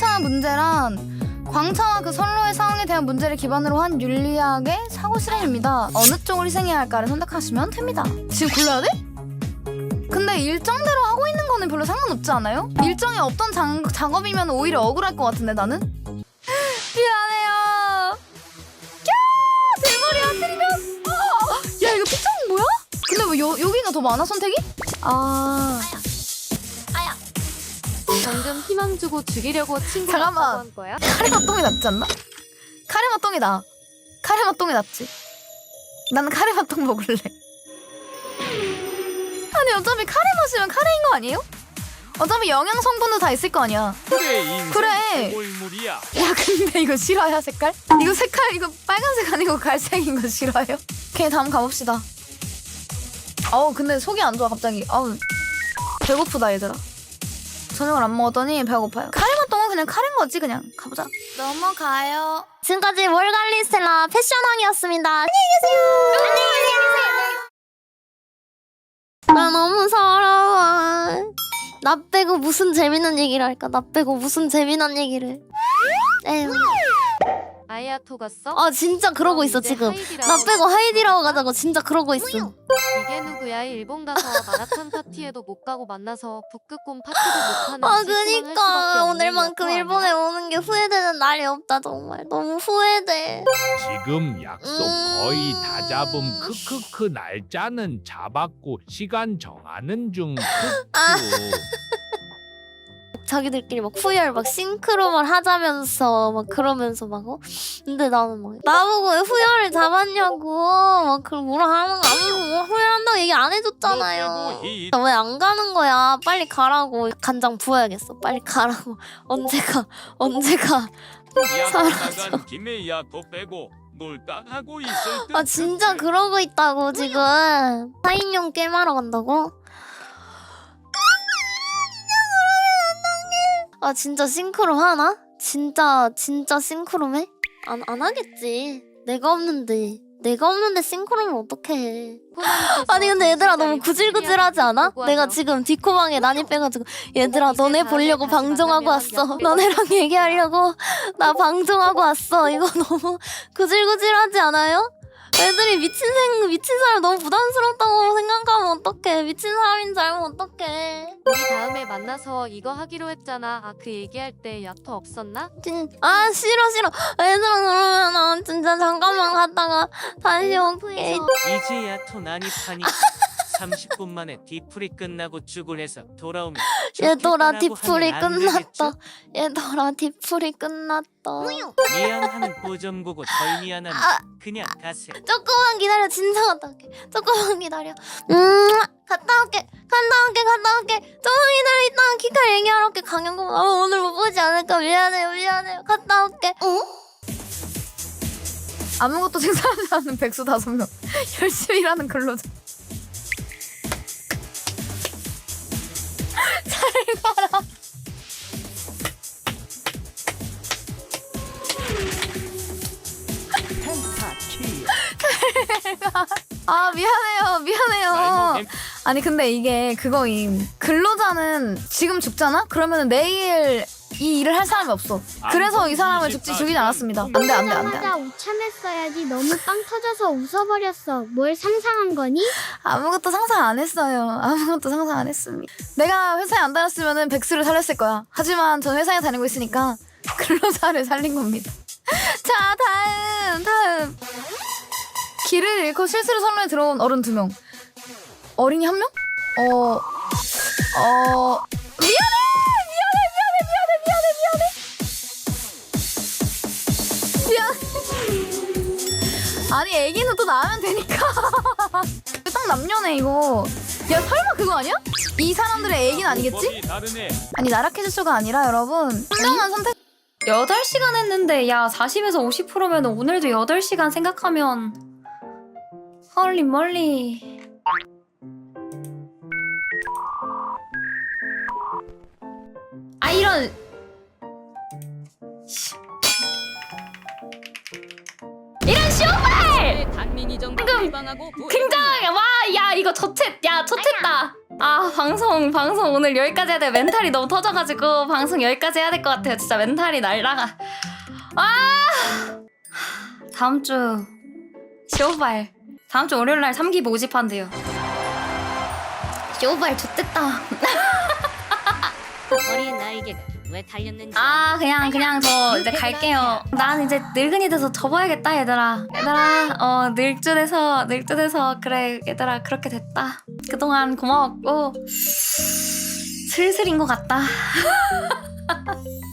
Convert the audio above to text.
광차 문제란 광차와 그 선로의 상황에 대한 문제를 기반으로 한 윤리학의 사고 실험입니다. 어느 쪽을 희생해야 할까를 선택하시면 됩니다. 지금 골라야 돼? 근데 일정대로 하고 있는 거는 별로 상관없지 않아요? 일정이 없던 장, 작업이면 오히려 억울할 것 같은데 나는? 미안해요. 야 대머리 하트리면 어! 야 이거 피처는 뭐야? 근데 왜 여, 여기가 더 많아 선택이? 아 방금 희망 주고 죽이려고 친구 잠깐만. 한 거야? 카레맛 똥이 낫지 않나? 카레맛 똥이 나. 카레맛 똥이 낫지. 나는 카레맛 똥 먹을래. 아니 어차피 카레 마시면 카레인 거 아니에요? 어차피 영양 성분도 다 있을 거 아니야. 그래 인생 그래. 골물이야. 야 근데 이거 싫어요 색깔? 이거 색깔 이거 빨간색 아니고 갈색인 거 싫어요? 오케이 다음 가봅시다. 어우 근데 속이 안 좋아 갑자기. 어우 배고프다 얘들아. 저녁을 안 먹었더니 배고파요. 카레맛 똥은 그냥 카레인 거지 그냥 가보자. 넘어가요. 지금까지 월갈리스텔라 패션왕이었습니다. 안녕히 계세요. 안녕히 계세요. 나 너무 서러워. 나 빼고 무슨 재밌는 얘기를 할까? 나 빼고 무슨 재미난 얘기를. 에휴. 아이아토 갔어? 아 진짜 그러고 있어 지금. 나 빼고 하이디라고 가자고 진짜 그러고 있어. 이게 누구야? 일본 가서 마라톤 파티에도 못 가고 만나서 북극곰 파티도 못 하는 아 그니까 오늘만큼 일본에? 오는 게 후회되는 날이 없다 정말 너무 후회돼. 지금 약속 음. 거의 다 잡음 크크크 날짜는 잡았고 시간 정하는 중 아. 크크. 자기들끼리 막 후회를 막 싱크로만 하자면서 막 그러면서 막 어? 근데 나는 막 나보고 왜 후회를 잡았냐고. 막 그걸 뭐라 하는 거 아무 뭐 후회한다고 얘기 안 해줬잖아요. 이왜안 가는 거야? 빨리 가라고. 간장 부어야겠어. 빨리 가라고. 언제 가 언제 가 야간 김에 야도 빼고 놀다 하고 있을 듯. 아 진짜 그러고 있다고 지금. 4인용 게임하러 간다고? 아 진짜 싱크로 하나? 진짜 진짜 싱크로해? 안, 안 하겠지 내가 없는데 내가 없는데 싱크로면 어떡해 아니 근데 얘들아 너무 구질구질하지 않아? 내가. 지금 디코방에 난입 빼가지고 얘들아 너네 보려고 다시 방종하고 왔어 너네랑 얘기하려고 나 방종하고 왔어 이거 너무 구질구질하지 않아요? 애들이 미친 생 미친 사람 너무 부담스럽다고 생각하면 어떡해 미친 사람인 줄 알면 어떡해 만나서 이거 하기로 했잖아. 아 그 얘기할 때 야토 없었나? 진, 아 싫어 싫어 얘들아 그러면 나 진짜 잠깐만 갔다가 다시 올게 이제 야 토 난입하니 30분 만에 디풀이 끝나고 죽을해서 돌아오면 얘들아 디풀이 끝났다? 얘들아 디풀이 끝났다 미안하는 보점고고 덜 미안하면 아. 그냥 가세요 조금만 기다려 진짜 올게 조금만 기다려 음 갔다 올게 갔다 올게 갔다 올게 조금만 기다려 이따가 키카 얘기하러 올게 강영구 아, 오늘 못 보지 않을까 미안해요 미안해요 갔다 올게 어? 아무것도 생산하지 않는 백수 다섯 명 열심히 일하는 근로자. 잘 가라. 아 미안해요. 아니 근데 이게 그거임. 근로자는 지금 죽잖아? 그러면 내일 이 일을 할 사람이 없어. 그래서 이 사람을 죽지 죽이지 않았습니다. 안 돼 안 돼 안돼. 하자마자 우참했어야지 너무 빵 터져서 웃어버렸어. 뭘 상상한 거니? 아무것도 상상 안 했어요. 아무것도 상상 안 했습니다. 내가 회사에 안 다녔으면 백수를 살렸을 거야. 하지만 전 회사에 다니고 있으니까 근로자를 살린 겁니다. 자, 다음, 다음. 길을 잃고 실수로 선로에 들어온 어른 두 명. 어린이 한 명? 어, 어, 미안해! 미안해, 미안해, 미안해, 미안해! 미안. 아니, 애기는 또 낳으면 되니까. 딱 남녀네 이거 야 설마 그거 아니야? 이 사람들의 애기는 아니겠지? 아니 나라캐즈쇼가 아니라 여러분 현명한 선택 8시간 했는데 야 40에서 50%면 오늘도 8시간 생각하면 헐리 멀리 이런. 씨. 이런 쇼발! 방금 굉장하게 와야 이거 저챗 야 저챗다. 아 방송 방송 오늘 여기까지 해야 돼. 멘탈이 너무 터져가지고 방송 여기까지 해야 될 것 같아요. 진짜 멘탈이 날라가. 아! 다음 주 쇼발. 다음 주 월요일 날 3기 모집한대요. 쇼발 좋댔다 머리에 날개가 왜 달렸는지. 아 그냥 그냥 저 이제 갈게요. 난 이제 늙은이 돼서 접어야겠다 얘들아. 얘들아 어 늙주 돼서 늙주 돼서 그래 얘들아 그렇게 됐다. 그동안 고마웠고 슬슬인 것 같다